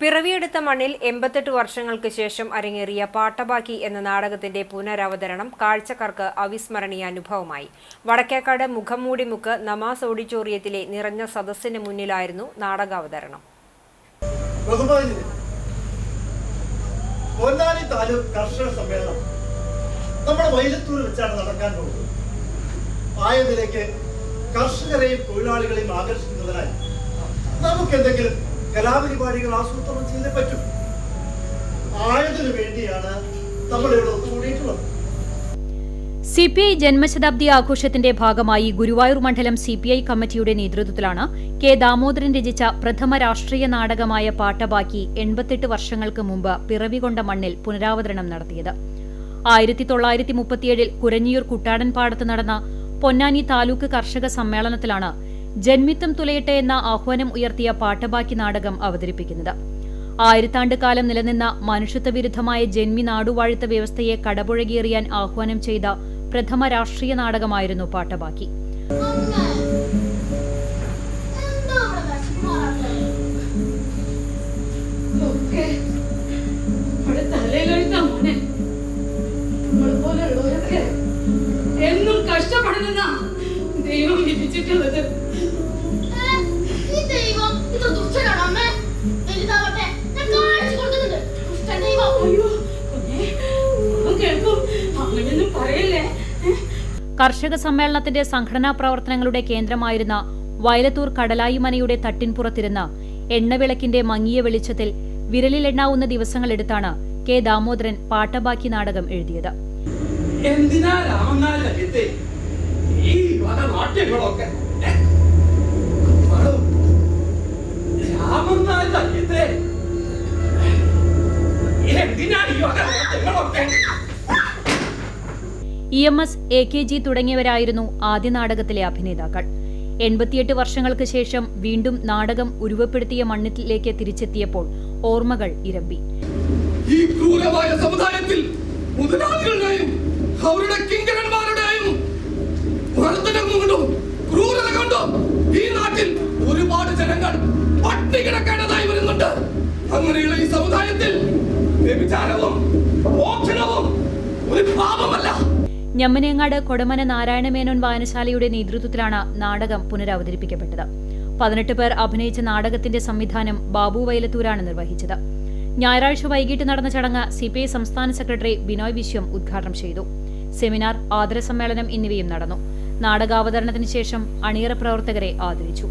പിറവിയെടുത്ത മണ്ണിൽ എൺപത്തെട്ട് വർഷങ്ങൾക്ക് ശേഷം അരങ്ങേറിയ പാട്ടബാക്കി എന്ന നാടകത്തിന്റെ പുനരവതരണം കാഴ്ചക്കാർക്ക് അവിസ്മരണീയ അനുഭവമായി. വടക്കേക്കാട് മുഖംമൂടി മുക്ക് നമാസ് ഓഡിറ്റോറിയത്തിലെ നിറഞ്ഞ സദസ്സിന് മുന്നിലായിരുന്നു നാടകാവതരണം. പൊന്നാനി താലൂക്ക് കർഷക സമ്മേളനം നമ്മുടെ വൈലത്തൂർ വെച്ചാണ് നടക്കാൻ പോകുന്നത്. ആയതിലേക്ക് കർഷകരെയും തൊഴിലാളികളെയും ആകർഷിക്കുന്നതിനായി നമുക്ക് എന്തെങ്കിലും കലാപരിപാടികൾ ആസൂത്രണം ചെയ്തേ പറ്റും. ആയതിനു വേണ്ടിയാണ് നമ്മൾ ഇവിടെ ഒത്തുകൂടിയിട്ടുള്ളത്. സി പി ഐ ജന്മശതാബ്ദി ആഘോഷത്തിന്റെ ഭാഗമായി ഗുരുവായൂർ മണ്ഡലം സി പി ഐ കമ്മിറ്റിയുടെ നേതൃത്വത്തിലാണ് കെ ദാമോദരൻ രചിച്ച പ്രഥമ രാഷ്ട്രീയ നാടകമായ പാട്ടബാക്കി എൺപത്തെട്ട് വർഷങ്ങൾക്ക് മുമ്പ് പിറവികൊണ്ട മണ്ണിൽ പുനരാവതരണം നടത്തിയത്. ആയിരത്തി തൊള്ളായിരത്തി മുപ്പത്തിയേഴിൽ കുരഞ്ഞിയൂർ കുട്ടാടൻപാടത്ത് നടന്ന പൊന്നാനി താലൂക്ക് കർഷക സമ്മേളനത്തിലാണ് ജന്മിത്തം തുലയട്ടെ എന്ന ആഹ്വാനം ഉയർത്തിയ പാട്ടബാക്കി നാടകം അവതരിപ്പിക്കുന്നത്. ആയിരത്താണ്ട് കാലം നിലനിന്ന മനുഷ്യത്വ വിരുദ്ധമായ ജന്മി നാടുവാഴുത്ത വ്യവസ്ഥയെ കടപുഴകിയെറിയാൻ ആഹ്വാനം ചെയ്ത പ്രഥമ രാഷ്ട്രീയ നാടകമായിരുന്നു പാട്ടബാക്കി എന്നും കഷ്ടപ്പെടുന്ന ദൈവം വിധിച്ചിട്ടുള്ളത് ദൈവം ഇത്ര ദുഷ്ടനാണോ അമ്മേ? വലുതാവട്ടെ, ഞാൻ കാണിച്ചു കൊടുക്കുന്നുണ്ട്. ദുഷ്ടൻ ദൈവം. അയ്യോ കുഞ്ഞേ അവൻ കേൾക്കും അങ്ങനെയൊന്നും പറയല്ലേ കർഷക സമ്മേളനത്തിന്റെ സംഘടനാ പ്രവർത്തനങ്ങളുടെ കേന്ദ്രമായിരുന്ന വയലത്തൂർ കടലായിമനയുടെ തട്ടിൻപുറത്തിരുന്ന എണ്ണവിളക്കിന്റെ മങ്ങിയ വെളിച്ചത്തിൽ വിരലിലെണ്ണാവുന്ന ദിവസങ്ങളെടുത്താണ് കെ ദാമോദരൻ പാട്ടബാക്കി നാടകം എഴുതിയത് എന്തിനാ രാമനാഥ ഈ വക നാട്യങ്ങളൊക്കെ ഏ? ആണോ? രാമനാ രാജ്യത്തെ എന്തിനാ ഈ വക നാട്യങ്ങളൊക്കെ E M S A K G തുടങ്ങിയവരായിരുന്നു ആദ്യ നാടകത്തിലെ അഭിനേതാക്കൾ എൺപത്തിയെട്ട് വർഷങ്ങൾക്ക് ശേഷം വീണ്ടും നാടകം ഉരുവപ്പെടുത്തിയ മണ്ണിലേക്ക് തിരിച്ചെത്തിയപ്പോൾ ഓർമ്മകൾ ഇരമ്പി ഈ ക്രൂരമായ സമുദായത്തിൽ മുതലാളികളുടെയും അവരുടെ വ്യഭിചാരവും മോഷണവും ഒരു പാപമല്ല. ഞമ്മനേങ്ങാട് കൊടമന നാരായണമേനോൻ വായനശാലയുടെ നേതൃത്വത്തിലാണ് നാടകം പുനരവതരിപ്പിക്കപ്പെട്ടത്. പതിനെട്ട് പേർ അഭിനയിച്ച നാടകത്തിന്റെ സംവിധാനം ബാബു വൈലത്തൂരാണ് നിർവഹിച്ചത്. ഞായറാഴ്ച വൈകിട്ട് നടന്ന ചടങ്ങ് സിപിഐ സംസ്ഥാന സെക്രട്ടറി ബിനോയ് വിശ്വം ഉദ്ഘാടനം ചെയ്തു. സെമിനാർ ആദരസമ്മേളനം എന്നിവയും നടന്നു. നാടകാവതരണത്തിന് ശേഷം അണിയറ പ്രവർത്തകരെ ആദരിച്ചു.